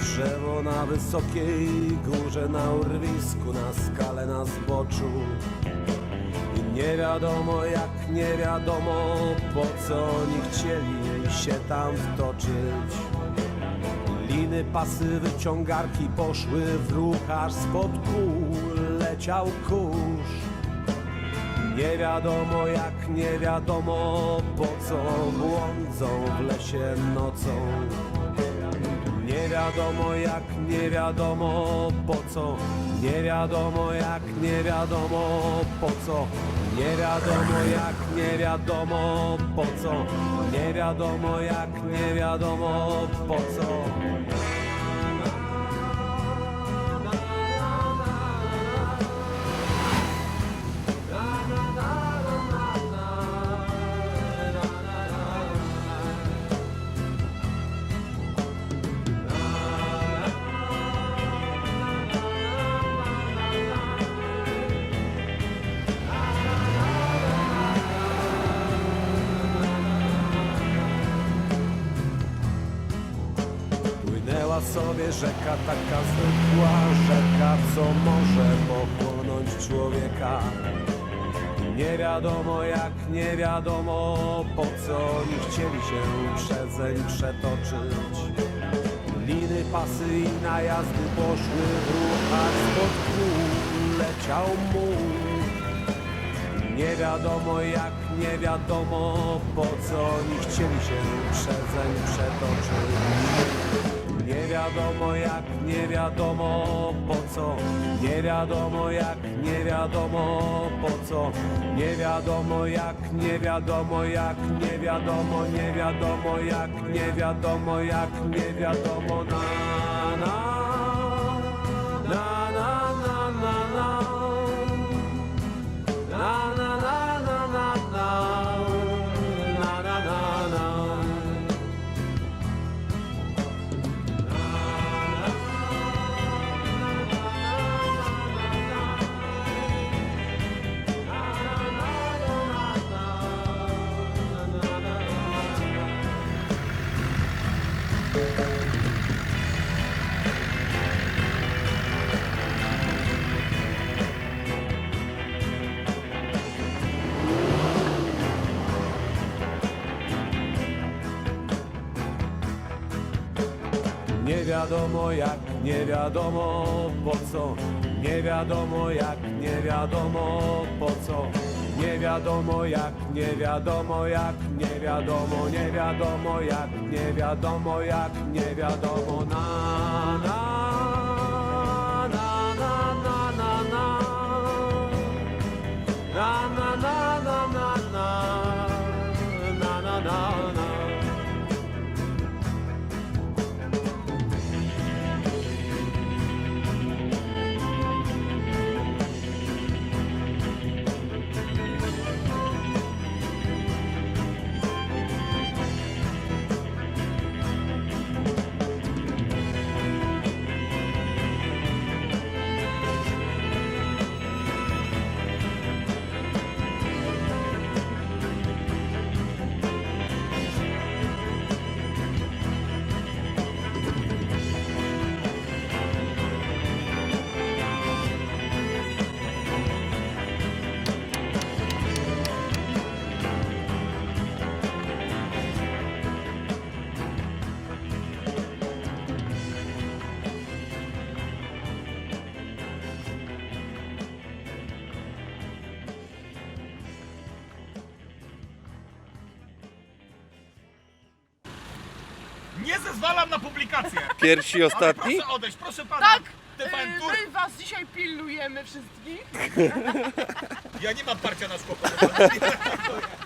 Drzewo na wysokiej górze, na urwisku, na skale, na zboczu. I nie wiadomo jak, nie wiadomo po co oni chcieli się tam wtoczyć. Liny, pasy, wyciągarki poszły w ruch, aż spod kół leciał kurz. Nie wiadomo jak, nie wiadomo po co błądzą w lesie nocą. Nie wiadomo jak, nie wiadomo po co, nie wiadomo jak, nie wiadomo po co, nie wiadomo jak, nie wiadomo po co, nie wiadomo jak, nie wiadomo po co. Rzeka, taka zwykła rzeka, co może pochłonąć człowieka. Nie wiadomo jak, nie wiadomo po co oni chcieli się przezeń przetoczyć. Liny, pasy i najazdy poszły w ruch, a spod kół leciał muł. Nie wiadomo jak, nie wiadomo po co oni chcieli się przezeń przetoczyć. Nie wiadomo jak, nie wiadomo po co, nie wiadomo jak, nie wiadomo po co, nie wiadomo jak, nie wiadomo jak, nie wiadomo, nie wiadomo jak, nie wiadomo jak, nie wiadomo na na na Nie wiadomo jak, nie wiadomo po co, nie wiadomo jak, nie wiadomo po co, nie wiadomo jak, nie wiadomo jak, nie wiadomo, nie wiadomo jak, nie wiadomo jak, nie wiadomo na na Nie zezwalam na publikację! Pierwsi Ale ostatni? proszę odejść, proszę pana! Tak! Stefan Yy, Tur... My was dzisiaj pilnujemy wszystkich. Ja nie mam parcia na spokój.